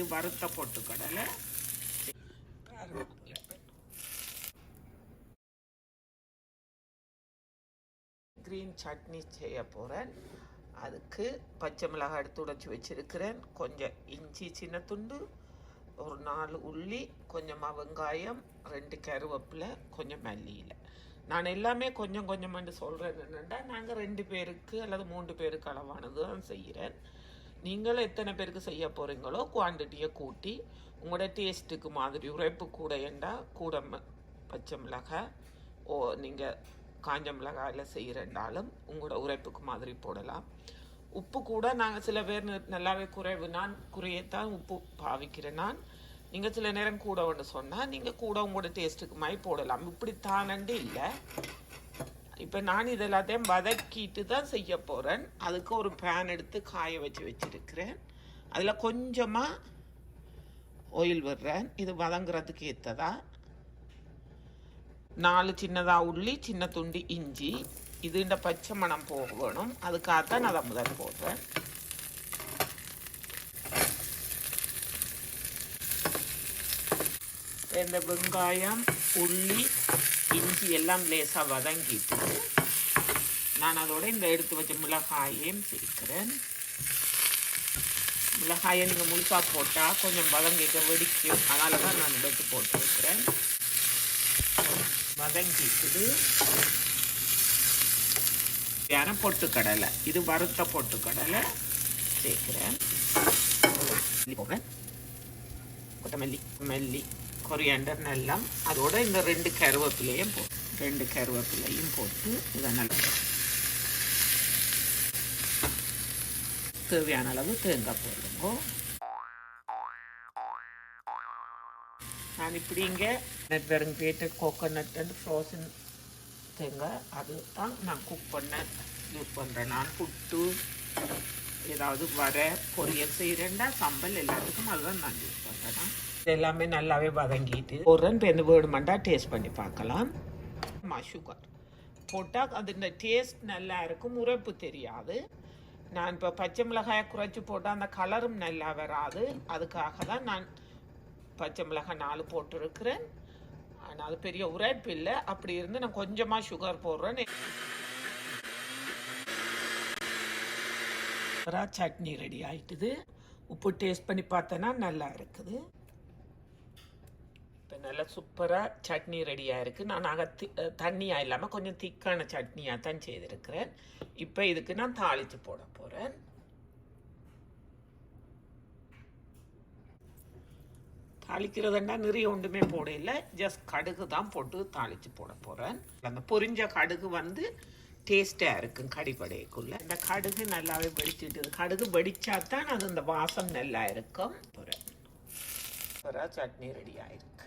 இது வறுத்த பொட்டுக்கடலை. க்ரீன் சட்னி செய்ய போகிறேன் அதுக்கு பச்சை மிளகாய் எடுத்து உடைச்சி வச்சிருக்கிறேன். கொஞ்சம் இஞ்சி சின்ன துண்டு ஒரு நாலு உள்ளி கொஞ்சமாக வெங்காயம் ரெண்டு கருவேப்பிலை கொஞ்சம் மல்லியில். நான் எல்லாமே கொஞ்சம் கொஞ்சமாண்டு சொல்கிறேன் என்னென்னா நாங்கள் ரெண்டு பேருக்கு அல்லது மூன்று பேருக்கு அளவானது தான் செய்கிறேன். நீங்கள் எத்தனை பேருக்கு செய்ய போகிறீங்களோ குவான்டிட்டியை கூட்டி உங்களோட டேஸ்ட்டுக்கு மாதிரி உரைப்பு கூட ஏண்டா கூட ம- பச்சை மிளகாய் ஓ நீங்கள் காஞ்ச மிளகாயில் செய்கிறண்டாலும் உங்களோட உரைப்புக்கு மாதிரி போடலாம். உப்பு கூட நாங்கள் சில பேர் நல்லாவே குறைவு நான் குறையத்தான் உப்பு பாவிக்கிறேன் நான். நீங்கள் சில நேரம் கூட ஒன்று சொன்னால் நீங்கள் கூட உங்களோட டேஸ்ட்டுக்கு மாதிரி போடலாம். இப்படி தானண்டு இல்லை. இப்போ நான் இது எல்லாத்தையும் வதக்கிட்டு தான் செய்ய போகிறேன் அதுக்கு ஒரு பேன் எடுத்து காய வச்சு வச்சுருக்கிறேன். அதில் கொஞ்சமாக ஆயில் விடுறேன். இது வதங்குறதுக்கு ஏற்றதா நாலு சின்னதாக உள்ளி சின்ன துண்டு இஞ்சி. இதுண்ட பச்சை மணம் போக வேணும். அதுக்காகத்தான் நான் அதை முதல் போடுறேன். இந்த வெங்காயம் உள்ளி இஞ்சி எல்லாம் லேசாக வதங்கிட்டு நான் அதோட இந்த எடுத்து வச்ச மிளகாயையும் சேர்க்கிறேன். மிளகாயை நீங்கள் முழுசாக போட்டால் கொஞ்சம் வதங்கிக்க வெடிக்கும். அதனால தான் நான் எடுத்து போட்டு வைக்கிறேன் வதங்கிக்குது. தேவையான பொட்டுக்கடலை. இது வறுத்த பொட்டுக்கடலை சேர்க்கிறேன். மல்லி கொத்தமல்லி மல்லி கொரியாண்டர் எல்லாம் அதோட இந்த ரெண்டு கருவேப்பிலையும் போ ரெண்டு கருவேப்பிலையும் போட்டு இதை நல்லா தேவையான அளவு தேங்காய் போடுங்க. நான் இப்படி இங்கே நெட் வெறும் கிரேட்டட் கோகோனட் அண்ட் ஃப்ரோசன் தேங்காய் அது தான் நான் குக் பண்ண யூஸ் பண்ணுறேன் நான் புட்டு ஏதாவது வர பொரியல் செய்கிறேன்டா சம்பல் எல்லாத்துக்கும் அதுதான் நான் யூஸ் பண்ணுறேன் இது எல்லாமே நல்லாவே வதங்கிட்டு ஒரு ரெண்டு பேருந்து வேணுமெண்டா டேஸ்ட் பண்ணி பார்க்கலாம். மா சுகர் போட்டால் அது டேஸ்ட் நல்லா இருக்கும் உரைப்பு தெரியாது. நான் இப்போ பச்சை மிளகாயை குறைச்சி போட்டால் அந்த கலரும் நல்லா வராது. அதுக்காக தான் நான் பச்சை மிளகாய் நாலு போட்டிருக்கிறேன். ஆனால் அது பெரிய உரைப்பு இல்லை. அப்படி இருந்து நான் கொஞ்சமாக சுகர் போடுறேன் சட்னி ரெடி ஆகிட்டுது உப்பு டேஸ்ட் பண்ணி பார்த்தேன்னா நல்லா இருக்குது. இப்போ நல்லா சூப்பராக சட்னி ரெடியாக இருக்குது நான் நாங்கள் தி தண்ணியாக இல்லாமல் கொஞ்சம் திக்கான சட்னியாக தான் செய்திருக்கிறேன். இப்போ இதுக்கு நான் தாளித்து போட போகிறேன் தாளிக்கிறதுன்னா நிறைய ஒன்றுமே போடையில ஜஸ்ட் கடுகு தான் போட்டு தாளித்து போட போகிறேன் அந்த பொரிஞ்ச கடுகு வந்து டேஸ்ட்டாக இருக்கும் கடிப்படைக்குள்ளே. இந்த கடுகு நல்லாவே வெடிச்சிட்டு கடுகு வெடிச்சா தான் அது இந்த வாசம் நல்லா இருக்கும். போகிறேன் சட்னி ரெடி ஆயிருக்கு.